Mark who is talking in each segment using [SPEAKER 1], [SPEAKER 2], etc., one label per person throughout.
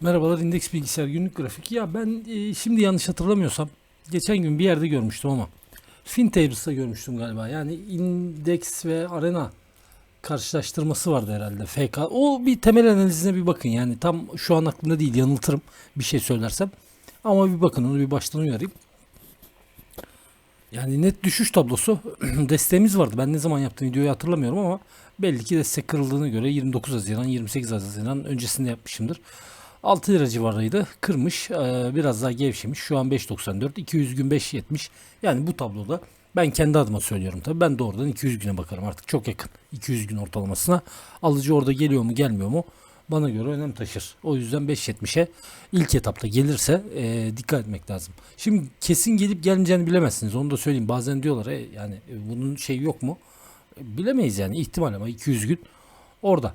[SPEAKER 1] Merhabalar Indeks Bilgisayar Günlük Grafik. Ya ben e, şimdi yanlış hatırlamıyorsam geçen gün bir yerde görmüştüm ama FinTables'ta görmüştüm galiba. Yani Index ve Arena karşılaştırması vardı herhalde. FK. O bir temel analizine bir bakın. Yani tam şu an aklımda değil yanıltırım bir şey söylersem. Ama bir bakın onu bir baştan uyarayım. Yani net düşüş tablosu desteğimiz vardı. Ben ne zaman yaptığım videoyu hatırlamıyorum ama belli ki destek kırıldığına göre 29 Haziran 28 Haziran öncesinde yapmışımdır. 6 lira civarıydı. Kırmış. Ee, biraz daha gevşemiş. Şu an 5.94. 200 gün 5.70. Yani bu tabloda ben kendi adıma söylüyorum tabii. Ben doğrudan 200 güne bakarım artık. Çok yakın. 200 gün ortalamasına. Alıcı orada geliyor mu gelmiyor mu? Bana göre önem taşır. O yüzden 5.70'e ilk etapta gelirse e, dikkat etmek lazım. Şimdi kesin gelip gelmeyeceğini bilemezsiniz. Onu da söyleyeyim. Bazen diyorlar e, yani e, bunun şey yok mu? E, bilemeyiz yani ihtimal ama 200 gün orada.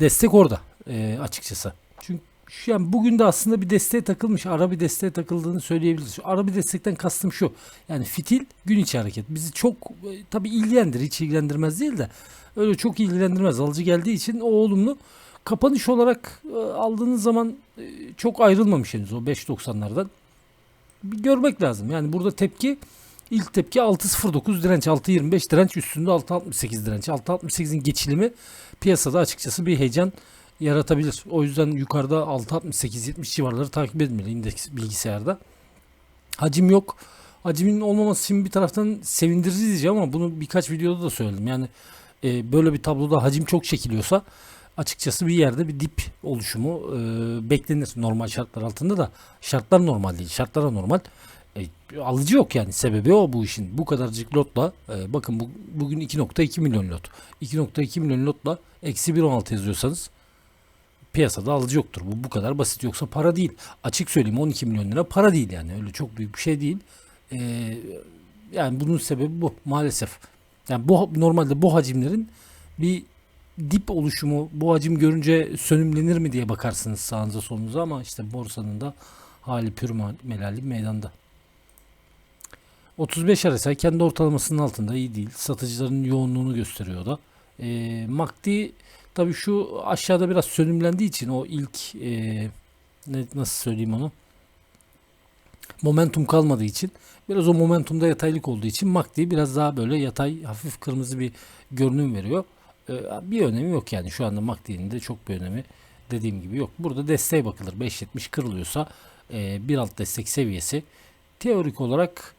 [SPEAKER 1] Destek orada e, açıkçası. Çünkü şu yani bugün de aslında bir desteğe takılmış, ara bir desteğe takıldığını söyleyebiliriz. Şu ara bir destekten kastım şu. Yani fitil gün içi hareket. Bizi çok e, tabii ilgilendirir, hiç ilgilendirmez değil de öyle çok ilgilendirmez. Alıcı geldiği için o olumlu. Kapanış olarak e, aldığınız zaman e, çok ayrılmamış henüz o 5.90'lardan. Bir görmek lazım. Yani burada tepki ilk tepki 6.09 direnç 6.25 direnç üstünde 6.68 direnç. 6.68'in geçilimi piyasada açıkçası bir heyecan yaratabilir. O yüzden yukarıda 6.68-70 civarları takip edilmeli indeks bilgisayarda. Hacim yok. Hacimin olmaması için bir taraftan sevindirici diyeceğim ama bunu birkaç videoda da söyledim. Yani e, böyle bir tabloda hacim çok çekiliyorsa açıkçası bir yerde bir dip oluşumu e, beklenir normal şartlar altında da şartlar normal değil. Şartlara normal. E, alıcı yok yani sebebi o bu işin. Bu kadarcık lotla e, bakın bu, bugün 2.2 milyon lot. 2.2 milyon lotla eksi 1.16 yazıyorsanız piyasada alıcı yoktur. Bu bu kadar basit yoksa para değil. Açık söyleyeyim 12 milyon lira para değil yani öyle çok büyük bir şey değil. Ee, yani bunun sebebi bu maalesef. Yani bu normalde bu hacimlerin bir dip oluşumu bu hacim görünce sönümlenir mi diye bakarsınız sağınıza solunuza ama işte borsanın da hali pür melali meydanda. 35 RSI kendi ortalamasının altında iyi değil. Satıcıların yoğunluğunu gösteriyor da. E, MACD tabii şu aşağıda biraz sönümlendiği için o ilk e, ne, nasıl söyleyeyim onu momentum kalmadığı için biraz o momentumda yataylık olduğu için MACD biraz daha böyle yatay hafif kırmızı bir görünüm veriyor. E, bir önemi yok yani şu anda MACD'nin de çok bir önemi dediğim gibi yok. Burada desteğe bakılır. 5.70 kırılıyorsa e, bir alt destek seviyesi teorik olarak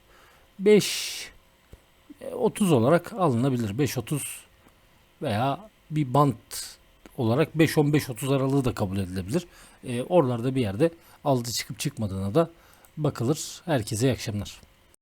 [SPEAKER 1] 5 30 olarak alınabilir. 5.30 veya bir bant olarak 5-15-30 aralığı da kabul edilebilir. E, oralarda bir yerde alıcı çıkıp çıkmadığına da bakılır. Herkese iyi akşamlar.